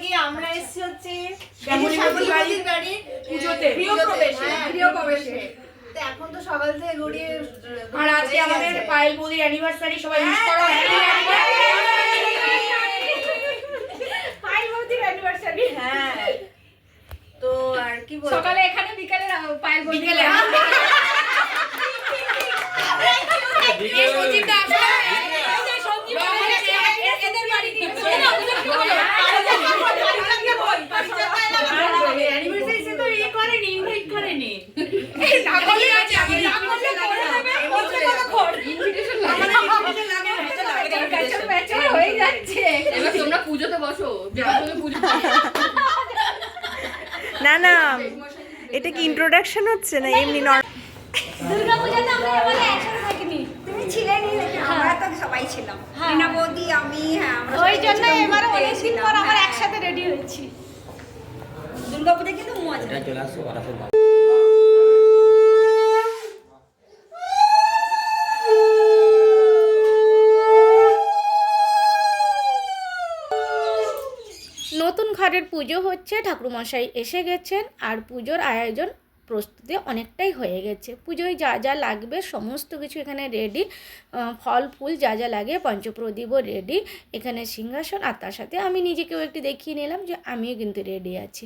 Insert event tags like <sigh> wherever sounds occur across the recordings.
গিয়ে আমরা এসেছি হচ্ছে বাড়ির পুজোতে। হ্যাঁ, এখন তো সকাল থেকে গড়িয়ে আর আজকে আমাদের পায়েল বৌদির অ্যানিভার্সারি সবাই উইশ করো পায়েল বৌদির অ্যানিভার্সারি হ্যাঁ তো আর কি বলব সকালে এখানে বিকালে পায়েল বৌদি বিকেলে বাড়ি অ্যানিভার্সারি সে তো ইয়ে করেনি ইনভাইট করেনি হয়ে যাচ্ছে। এবার তোমরা পুজোতে বসো। <laughs> যেমন তুমি পুজো না না। এটা কি ইন্ট্রোডাকশন হচ্ছে না এমনি নর্মাল দুর্গাপূজাতে আমরা এবারে একসাথে থাকিনি। তুমি ছিলেনই আমরা তো সবাই ছিলাম। রিনা বৌদি আমি হ্যাঁ আমরা ওই জন্য এবারে পর হ্যাঁ। একসাথে রেডি হয়েছি। দুর্গাপূজা কিন্তু মজা। চলে আসো ঘরের পুজো হচ্ছে, ঠাকুরমশাই এসে গেছেন আর পুজোর আয়োজন প্রস্তুতি অনেকটাই হয়ে গেছে। পুজোয় যা যা লাগবে, সমস্ত কিছু এখানে রেডি ফল, ফুল যা যা লাগে, পঞ্চপ্রদীপও রেডি এখানে সিংহাসন আর তার সাথে আমি নিজেকেও একটু দেখিয়ে নিলাম যে আমিও কিন্তু রেডি আছি।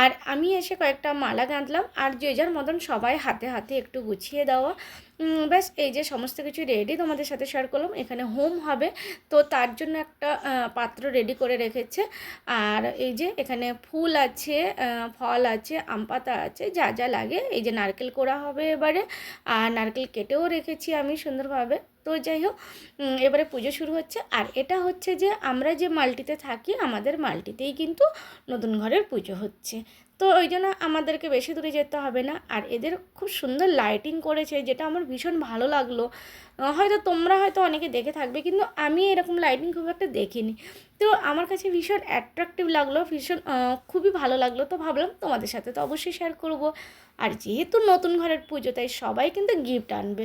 আর আমি এসে কয়েকটা মালা গাঁথলাম আর যে যার মতন সবাই হাতে হাতে একটু গুছিয়ে দেওয়া ব্যাস এই যে সমস্ত কিছু রেডি তোমাদের সাথে শেয়ার করলাম, এখানে হোম হবে। তো তার জন্য একটা পাত্র রেডি করে রেখেছে। আর এই যে এখানে ফুল আছে ফল আছে, আম পাতা আছে, যা যা লাগে। এই যে নারকেল কোড়া হবে এবারে। আর নারকেল কেটেও রেখেছি আমি সুন্দরভাবে। তো যাই হোক এবারে পুজো শুরু হচ্ছে। আর এটা হচ্ছে যে আমরা যে মাল্টিতে থাকি, আমাদের মাল্টিতেই কিন্তু নতুন ঘরের পুজো হচ্ছে। তো ওই জন্য আমাদেরকে বেশি দূরে যেতে হবে না। আর এদের খুব সুন্দর লাইটিং করেছে, যেটা আমার ভীষণ ভালো লাগল। হয়তো তোমরা হয়তো অনেকে দেখে থাকবে, কিন্তু আমি এরকম লাইটিং খুব একটা দেখিনি। তো আমার কাছে ভীষণ অ্যাট্রাকটিভ লাগল, ভীষণ খুবই ভালো লাগল। তো ভাবলাম তোমাদের সাথে তো অবশ্যই শেয়ার করব। আর যেহেতু নতুন ঘরের পুজো, তাই সবাই কিন্তু গিফট আনবে।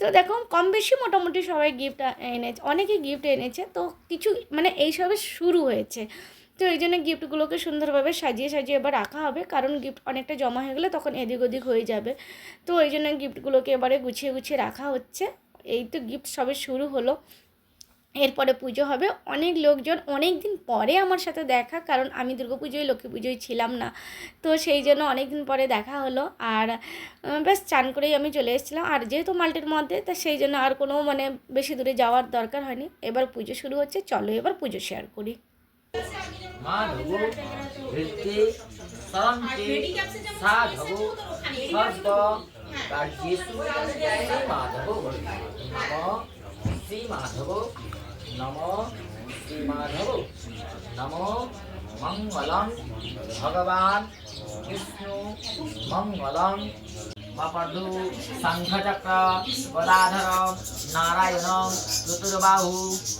তো দেখো কম বেশি মোটামুটি সবাই গিফট এনেছে, অনেকে গিফট এনেছে। তো কিছু মানে এইসবে শুরু হয়েছে। তো এই জন্য গিফটগুলোকে সুন্দরভাবে সাজিয়ে সাজিয়ে এবার রাখা হবে। কারণ গিফট অনেকটা জমা হয়ে গেলে তখন এদিক ওদিক হয়ে যাবে। তো ওই জন্য গিফটগুলোকে এবারে গুছিয়ে গুছিয়ে রাখা হচ্ছে। এই তো গিফট সবে শুরু হলো। এরপরে পুজো হবে। অনেক লোকজন অনেক দিন পরে আমার সাথে দেখা, কারণ আমি দুর্গা পুজোয় লক্ষ্মী পুজোয় ছিলাম না। তো সেই জন্য অনেক দিন পরে দেখা হলো। আর ব্যাস, চান করেই আমি চলে এসেছিলাম। আর যেহেতু মাল্টির মধ্যে, তা সেই জন্য আর কোনো মানে বেশি দূরে যাওয়ার দরকার হয়নি। এবার পুজো শুরু হচ্ছে। চলো এবার পুজো শেয়ার করি। মাধব হৃদে সরন্তে সাধব সর্ব কার্যেষু শ্রী মাধব নম শ্রী মাধব নম শ্রী মাধব নম, মঙ্গলম, ভগবান, বিষ্ণু, মঙ্গলম মপর্ধু শঙ্খচক্র গদাধর নারায়ণ চতুর্বাহু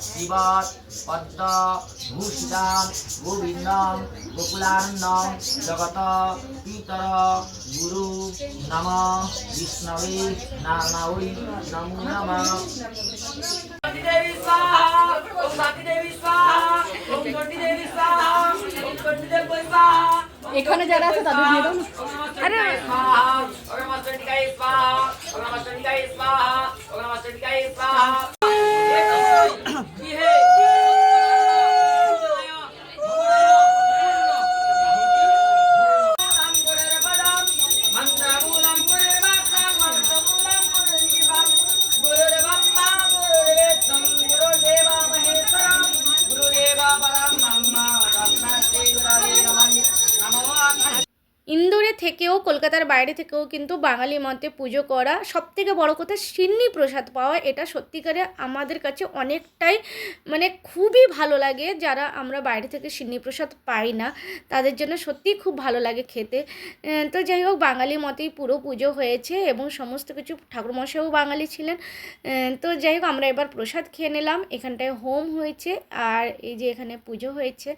শিবত পদ্ম ভূষিতাম গোবিন্দম গোকুলানন্দম জগত পিতর গুরু নম বিষ্ণবে নারায়ণী নমো নমঃ। এখানে যারা আছে তাদের না। আরে থেকেও, কলকাতার বাইরে থেকেও কিন্তু বাঙালি মতে পুজো করা সবথেকে বড় কথা, সিন্নি প্রসাদ পাওয়া, এটা সত্যিকারে আমাদের কাছে অনেকটাই মানে খুবই ভালো লাগে যারা আমরা বাইরে থেকে সিন্নি প্রসাদ পাই না, তাদের জন্য সত্যিই খুব ভালো লাগে খেতে। তো যাই হোক, বাঙালি মতেই পুরো পুজো হয়েছে এবং সমস্ত কিছু ঠাকুরমশাইও বাঙালি ছিলেন। তো যাই হোক, আমরা এবার প্রসাদ খেয়ে নিলাম, এখানটায় হোম হয়েছে আর এই যে এখানে পুজো হয়েছে।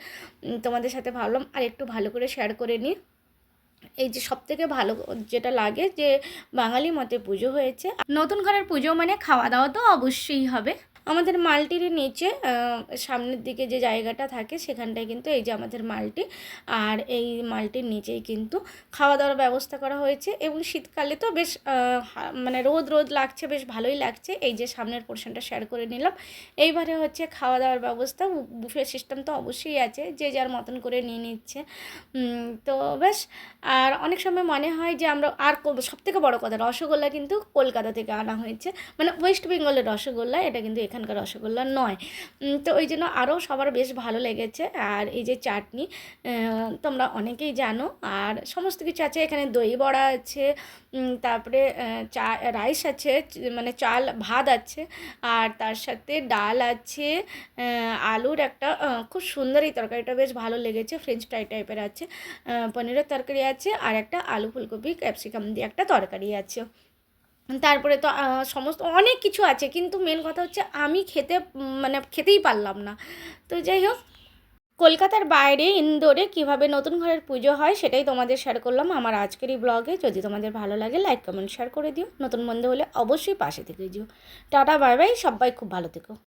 তোমাদের সাথে ভাবলাম আর একটু ভালো করে শেয়ার করে নিই। এই যে সব থেকে ভালো যেটা লাগে যে বাঙালি মতে পুজো হয়েছে। নতুন ঘরের পুজো মানে খাওয়া দাওয়া তো অবশ্যই হবে। আমাদের মালটির নিচে সামনের দিকে যে জায়গাটা থাকে সেখানটায় কিন্তু এই যে আমাদের মালটি। আর এই মালটির নিচেই কিন্তু খাওয়া দাওয়ার ব্যবস্থা করা হয়েছে এবং শীতকালে তো বেশ মানে রোদ রোদ লাগছে, বেশ ভালোই লাগছে। এই যে সামনের পোর্শনটা শেয়ার করে নিলাম। এইবারে হচ্ছে খাওয়া দাওয়ার ব্যবস্থা বুফে সিস্টেম তো অবশ্যই আছে, যে যার মতন করে নিয়ে নিচ্ছে। তো বেশ, আর অনেক সময় মনে হয় যে আমরা, আর সব থেকে বড়ো কথা রসগোল্লা কিন্তু কলকাতা থেকে আনা হয়েছে। মানে ওয়েস্ট বেঙ্গলের রসগোল্লা, এটা কিন্তু এখানকার রসগোল্লা নয়। তো ওই জন্য আরও সবার বেশ ভালো লেগেছে। আর এই যে চাটনি তোমরা অনেকেই জানো। আর সমস্ত কিছু আছে, এখানে দই বড়া আছে তারপরে চা, রাইস আছে মানে চাল, ভাত আছে, আর তার সাথে ডাল আছে আলুর একটা খুব সুন্দর এই তরকারিটা বেশ ভালো লেগেছে, ফ্রেঞ্চ ফ্রাই টাইপের আছে পনিরের তরকারি আছে, আর একটা আলু ফুলকপি ক্যাপসিকাম দিয়ে একটা তরকারি আছে। তারপরে তো সমস্ত অনেক কিছু আছে, কিন্তু মেন কথা হচ্ছে আমি খেতে মানে খেতেই পারলাম না। তো যাই হোক, কলকাতার বাইরে ইন্দোরে কীভাবে নতুন ঘরের পুজো হয় সেটাই তোমাদের শেয়ার করলাম। আমার আজকের এই ব্লগে যদি তোমাদের ভালো লাগে লাইক কমেন্ট শেয়ার করে দিও। নতুন বন্ধু হলে অবশ্যই পাশে থেকে যেও। টাটা বাই বাই সবাই খুব ভালো থেকো।